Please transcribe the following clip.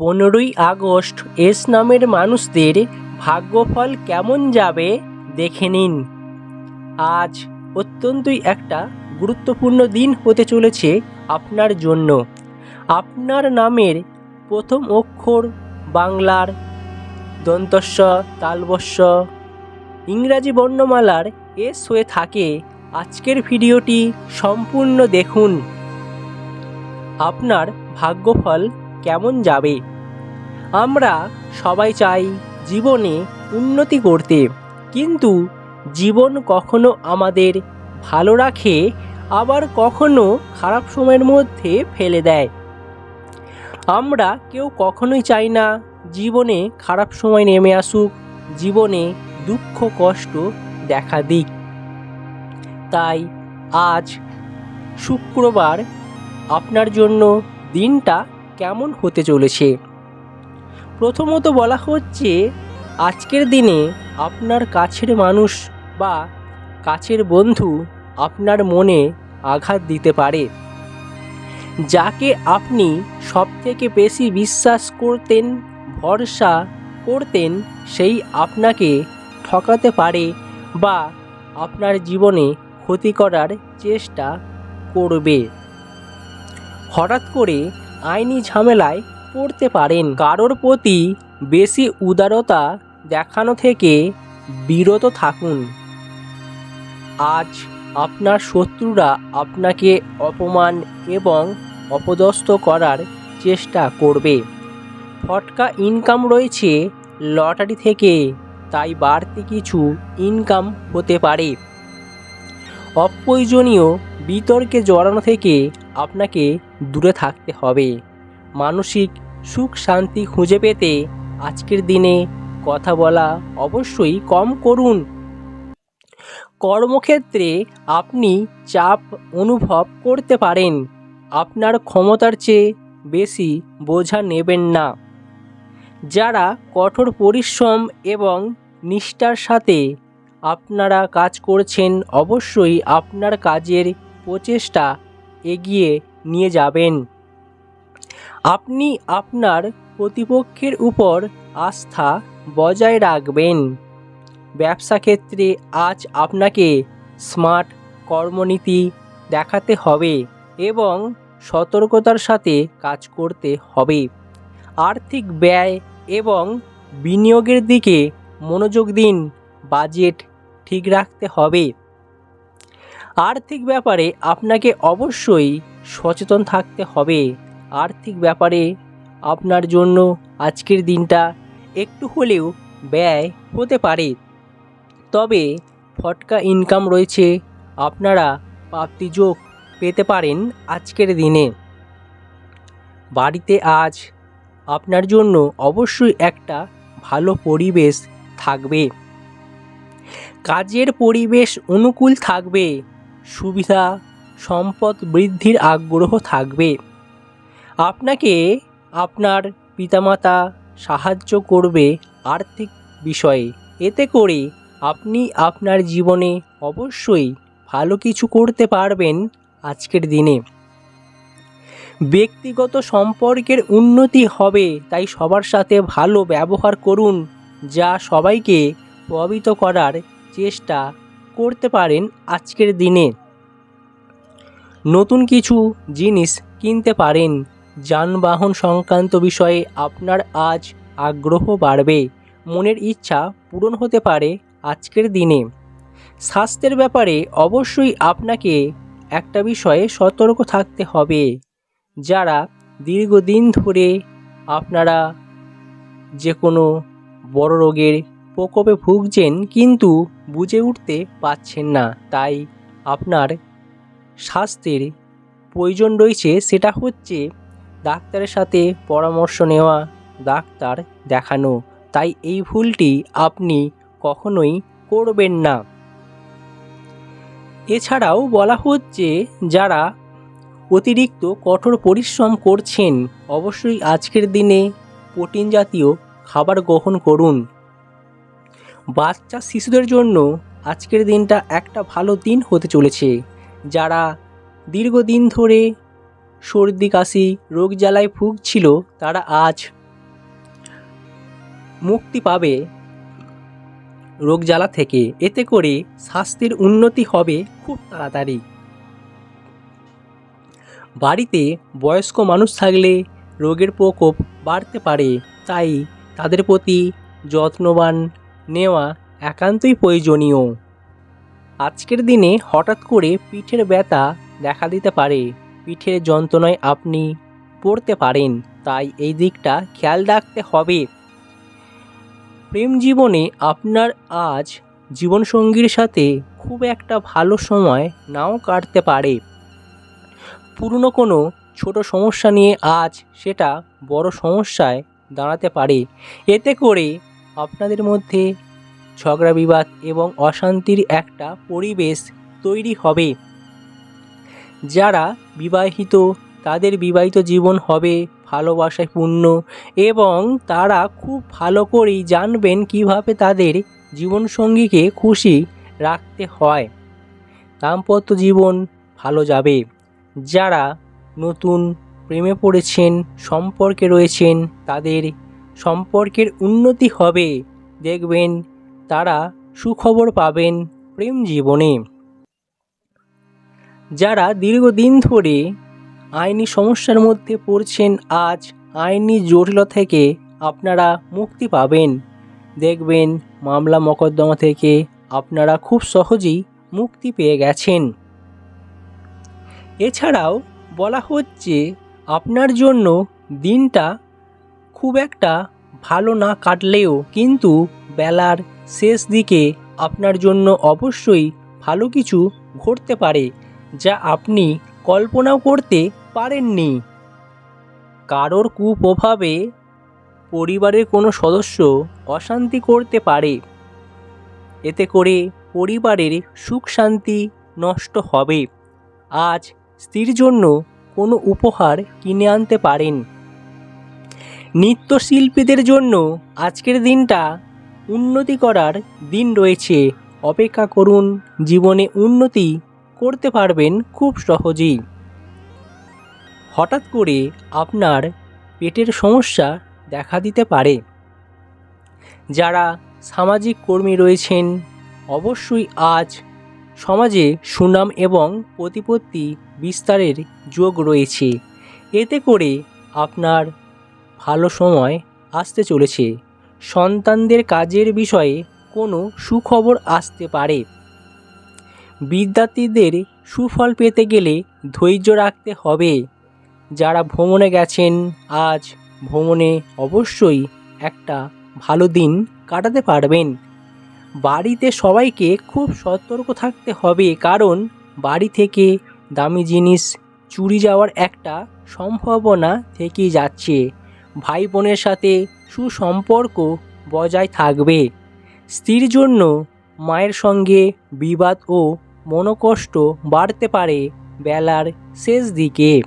পনেরোই August S নামের মানুষদের ভাগ্যফল কেমন যাবে দেখে নিন। আজ অত্যন্তই একটা গুরুত্বপূর্ণ দিন হতে চলেছে আপনার জন্য। আপনার নামের প্রথম অক্ষর বাংলার দন্তস্ব তালবস্য ইংরাজি বর্ণমালার এস হয়ে থাকে। আজকের ভিডিওটি সম্পূর্ণ দেখুন। আপনার ভাগ্যফল কেমন যাবে? আমরা সবাই চাই জীবনে উন্নতি করতে। কিন্তু জীবন কখনো আমাদের ভালো রাখে, আবার কখনো খারাপ সময়ের মধ্যে ফেলে দেয়। আমরা কেউ কখনোই চাই না জীবনে খারাপ সময় নেমে আসুক, জীবনে দুঃখ, কষ্ট দেখা দিক। তাই আজ শুক্রবার আপনার জন্য দিনটা কেমন হতে চলেছে? প্রথমত বলা হচ্ছে, আজকের দিনে আপনার কাছের মানুষ বা কাছের বন্ধু আপনার মনে আঘাত দিতে পারে, যাকে আপনি সবথেকে বেশি বিশ্বাস করতেন, ভরসা করতেন, সেই আপনাকে ঠকাতে পারে বা আপনার জীবনে ক্ষতি করার চেষ্টা করবে। হঠাৎ করে আইনি ঝামেলায় পড়তে পারেন। কারোর প্রতি বেশি উদারতা দেখানো থেকে বিরত থাকুন। আজ আপনার শত্রুরা আপনাকে অপমান এবং অপদস্থ করার চেষ্টা করবে। ফটকা ইনকাম রয়েছে লটারি থেকে, তাই বাড়তি কিছু ইনকাম হতে পারে। অপ্রয়োজনীয় বিতর্কে জড়ানো থেকে আপনাকে দূরে থাকতে হবে। মানসিক সুখ শান্তি খুঁজে পেতে আজকের দিনে কথা বলা অবশ্যই কম করুন। কর্মক্ষেত্রে আপনি চাপ অনুভব করতে পারেন। আপনার ক্ষমতার চেয়ে বেশি বোঝা নেবেন না। যারা কঠোর পরিশ্রম এবং নিষ্ঠার সাথে আপনারা কাজ করছেন, অবশ্যই আপনার কাজের প্রচেষ্টা এগিয়ে নিয়ে যাবেন। আপনি আপনার প্রতিপক্ষের উপর আস্থা বজায় রাখবেন। ব্যবসা ক্ষেত্রে আজ আপনাকে স্মার্ট কর্মনীতি দেখাতে হবে এবং সতর্কতার সাথে কাজ করতে হবে। আর্থিক ব্যয় এবং বিনিয়োগের দিকে মনোযোগ দিন, বাজেট ঠিক রাখতে হবে। আর্থিক ব্যাপারে আপনাকে অবশ্যই সচেতন থাকতে হবে। আর্থিক ব্যাপারে আপনার জন্য আজকের দিনটা একটু হলেও ব্যয় হতে পারে। তবে ফটকা ইনকাম রয়েছে, আপনারা প্রাপ্তিযোগ পেতে পারেন আজকের দিনে। বাড়িতে আজ আপনার জন্য অবশ্যই একটা ভালো পরিবেশ থাকবে। কাজের পরিবেশ অনুকূল থাকবে। সুবিধা, সম্পদ বৃদ্ধির আগ্রহ থাকবে। আপনাকে আপনার পিতামাতা সাহায্য করবে আর্থিক বিষয়ে। এতে করে আপনি আপনার জীবনে অবশ্যই ভালো কিছু করতে পারবেন আজকের দিনে। ব্যক্তিগত সম্পর্কের উন্নতি হবে, তাই সবার সাথে ভালো ব্যবহার করুন, যা সবাইকে প্রভাবিত করার চেষ্টা করতে পারেন আজকের দিনে। নতুন কিছু জিনিস কিনতে পারেন, যানবাহন সংক্রান্ত বিষয়ে আপনার আজ আগ্রহ বাড়বে, মনের ইচ্ছা পূরণ হতে পারে আজকের দিনে। স্বাস্থ্যের ব্যাপারে অবশ্যই আপনাকে একটা বিষয়ে সতর্ক থাকতে হবে, যারা দীর্ঘদিন ধরে আপনারা যে কোনো বড় রোগের প্রকোপে ভুগছেন কিন্তু বুঝে উঠতে পারছেন না। তাই আপনার স্বাস্থ্যের প্রয়োজন রয়েছে, সেটা হচ্ছে ডাক্তারের সাথে পরামর্শ নেওয়া, ডাক্তার দেখানো। তাই এই ভুলটি আপনি কখনোই করবেন না। এছাড়াও বলা হচ্ছে, যারা অতিরিক্ত কঠোর পরিশ্রম করছেন, অবশ্যই আজকের দিনে প্রোটিন জাতীয় খাবার গ্রহণ করুন। বাচ্চা শিশুদের জন্য আজকের দিনটা একটা ভালো দিন হতে চলেছে। যারা দীর্ঘদিন ধরে সর্দি, কাশি, রোগ জ্বালায় ভুগছিল, তারা আজ মুক্তি পাবে রোগ জ্বালা থেকে। এতে করে স্বাস্থ্যের উন্নতি হবে খুব তাড়াতাড়ি। বাড়িতে বয়স্ক মানুষ থাকলে রোগের প্রকোপ বাড়তে পারে, তাই তাদের প্রতি যত্নবান নেওয়া একান্তই প্রয়োজনীয়। আজকের দিনে হঠাৎ করে পিঠের ব্যথা দেখা দিতে পারে। পিঠের যন্ত্রণায় আপনি পড়তে পারেন, তাই এই দিকটা খেয়াল রাখতে হবে। প্রেম জীবনে আপনার আজ জীবনসঙ্গীর সাথে খুব একটা ভালো সময় নাও কাটতে পারে। পুরনো কোনো ছোট সমস্যা নিয়ে আজ সেটা বড় সমস্যায় দাঁড়াতে পারে। এতে করে আপনাদের মধ্যে ঝগড়া বিবাদ এবং অশান্তির একটা পরিবেশ তৈরি হবে। যারা বিবাহিত, তাদের বিবাহিত জীবন হবে ভালোবাসায় পূর্ণ এবং তারা খুব ভালো করেই জানবেন কীভাবে তাদের জীবনসঙ্গীকে খুশি রাখতে হয়। দাম্পত্য জীবন ভালো যাবে। যারা নতুন প্রেমে পড়েছেন, সম্পর্কে রয়েছেন, তাদের সম্পর্কের উন্নতি হবে। দেখবেন তারা সুখবর পাবেন প্রেম জীবনে। যারা দীর্ঘদিন ধরে আইনি সমস্যার মধ্যে পড়ছেন, আজ আইনি জটিলতা থেকে আপনারা মুক্তি পাবেন। দেখবেন মামলা মকদ্দমা থেকে আপনারা খুব সহজেই মুক্তি পেয়ে গেছেন। এছাড়াও বলা হচ্ছে, আপনার জন্য দিনটা খুব একটা ভালো না কাটলেও কিন্তু বেলার শেষ দিকে আপনার জন্য অবশ্যই ভালো কিছু ঘটতে পারে, যা আপনি কল্পনাও করতে পারেননি। কারোর কুপ্রভাবে পরিবারের কোনো সদস্য অশান্তি করতে পারে। এতে করে পরিবারের সুখ শান্তি নষ্ট হবে। আজ স্ত্রীর জন্য কোনো উপহার কিনে আনতে পারেন। নৃত্যশিল্পীদের জন্য আজকের দিনটা উন্নতি করার দিন রয়েছে। অপেক্ষা করুন, জীবনে উন্নতি করতে পারবেন খুব সহজেই। হঠাৎ করে আপনার পেটের সমস্যা দেখা দিতে পারে। যারা সামাজিক কর্মী রয়েছেন, অবশ্যই আজ সমাজে সুনাম এবং প্রতিপত্তি বিস্তারের যোগ রয়েছে। এতে করে আপনার ভালো সময় আসতে চলেছে। সন্তানদের কাজের বিষয়ে কোনো সুখবর আসতে পারে। বিদ্যার্থীদের সুফল পেতে গেলে ধৈর্য রাখতে হবে। যারা ভ্রমণে গেছেন, আজ ভ্রমণে অবশ্যই একটা ভালো দিন কাটাতে পারবেন। বাড়িতে সবাইকে খুব সতর্ক থাকতে হবে কারণ বাড়ি থেকে দামি জিনিস, চুরি যাওয়ার একটা সম্ভাবনা থেকেই যাচ্ছে। ভাই বোনের সাথে সুসম্পর্ক বজায় থাকবে। স্ত্রীর জন্য মায়ের সঙ্গে বিবাদ ও মনোকষ্ট বাড়তে পারে বেলার শেষ দিকে।